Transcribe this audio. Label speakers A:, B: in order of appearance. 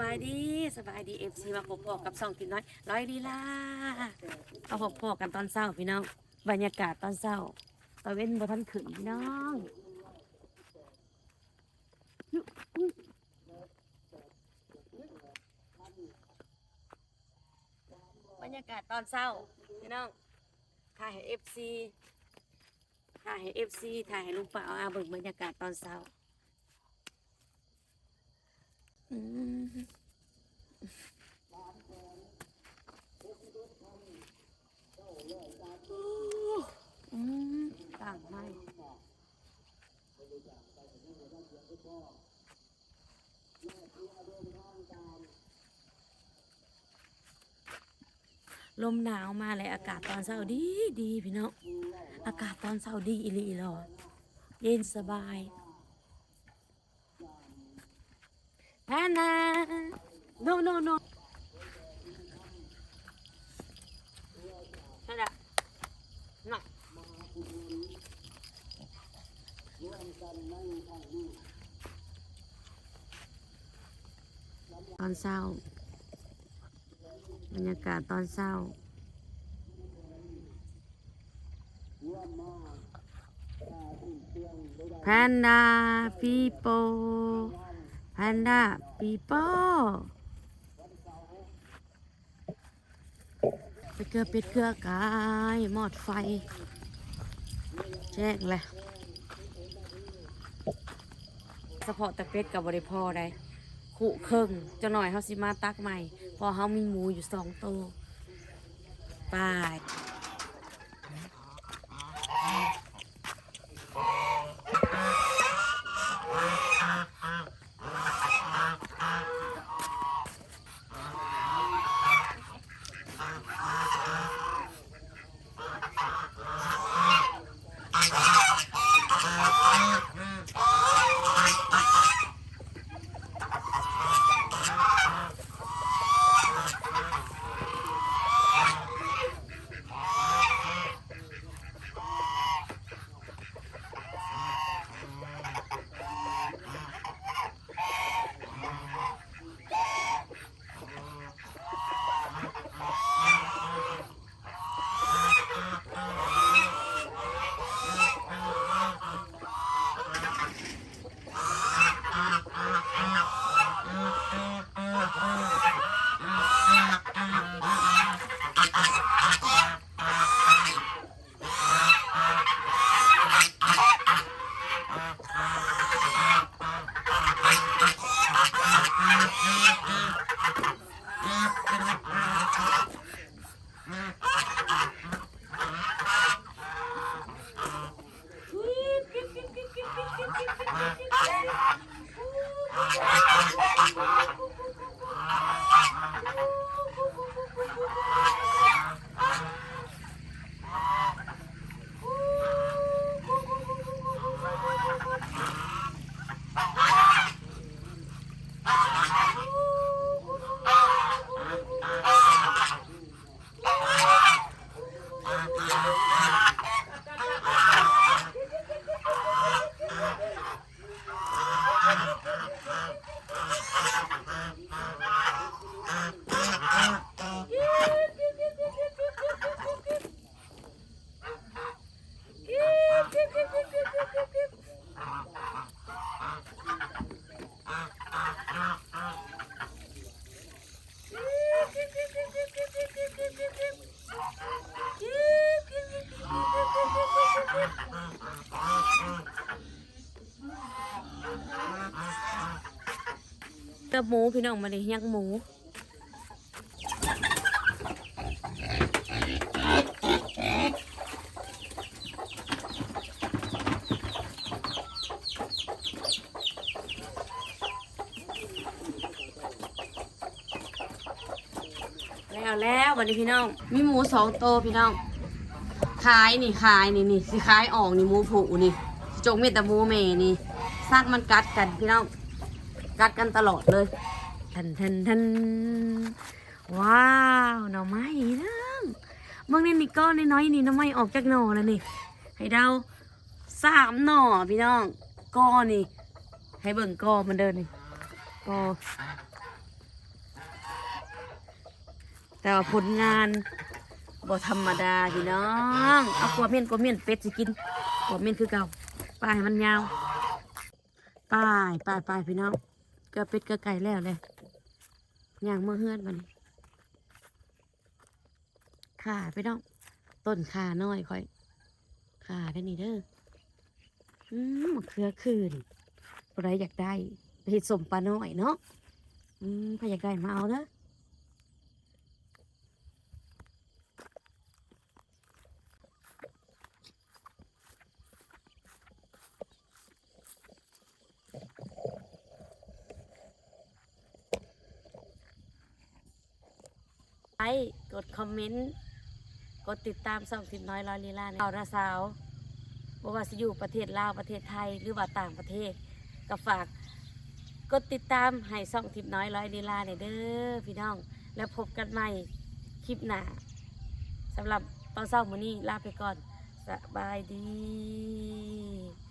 A: บายดีสบายดีเอฟซีมาพบพอกับสองกินน้อยร้อยลีลาเอาพบพอกันตอนเช้าพี่น้อง บรรยากาศตอนเช้าตะเว้นบ่ทันขึ้นพี่น้องบรรยากาศตอนเช้าพี่น้องถ่ายให้เอฟซีถ่ายให้เอฟซีถ่ายให้ลุงป่าเอาอาเบิ่งบรรยากาศตอนเช้า อืมอืมต่างไม่ ลมหนาวมาเลยอากาศตอนเช้าดีดีพี่น้องอากาศตอนเช้าดีอีหลีหรอเย็นสบาย Hana. No, no, no. Hana. ตอนเช้า บรรยากาศตอนเช้าแพนด้าปีโปแพนด้าปีโป้ไปเกลือเป็ดเกลือกายหมอดไฟ แจ้งเลยสะ เฉพาะตะเป็ดกับบริพอได้ขู่เครื่องจะหน่อยเฮาสิมาตักใหม่ พอเฮามีหมูอยู่สองตัวไป กับหมูพี่น้องมาเลยยักหมูแล้วแล้ววันนี้พี่น้อง มีหมูสองโตวพี่น้องขายนี่ขายนี่นี่สิขายออกนี่หมูผูนี่จงมีแต่หมูเมนี่ซากมันกัดกันพี่น้อง กัดกันตลอดเลยทันทันทันว้าวหน่อไม้น้องเมื่อนี้นี่ก้อนน้อยนี่หน่อไม้ออกจากหน่อแล้วนี่ ให้เดาสามหน่อพี่น้องก้อนนี่ ให้เบิ่งก้อมันเดินนี่ก้อแต่ว่าผลงานบ่ธรรมดาพี่น้องเอากัวเม่นกัวเม่นเป็ดสิกินกัวเม่นคือเก่าป้ายมันยาวป้ายป้ายป้ายพี่น้อง กลือเป็ดกระไก่แล้วเลยย่างเมื่อเฮือนมันขาไปน้องต้นขาน้อยค่อยขาได้นี่เด้ออืมมะเขือคืนอะไรอยากได้ไปเห็ดสมปลาน้อยเนาะอืมใครอยากได้มาเอาเด้อ ค์กดคอมเมนต์กดติดตามส่องทิมน้อยลอยลีลาเอาระสาวบ่ว่าจะอยู่ประเทศลาวประเทศไทยหรือว่าต่างประเทศ ก็ฝากกดติดตามให้ส่องทิมน้อยลอยลีลาเนี่ยเด้อพี่น้อง แล้วพบกันใหม่คลิปหน้าสำหรับตอนเช้ามื้อนี้ลาไปก่อนสบายดี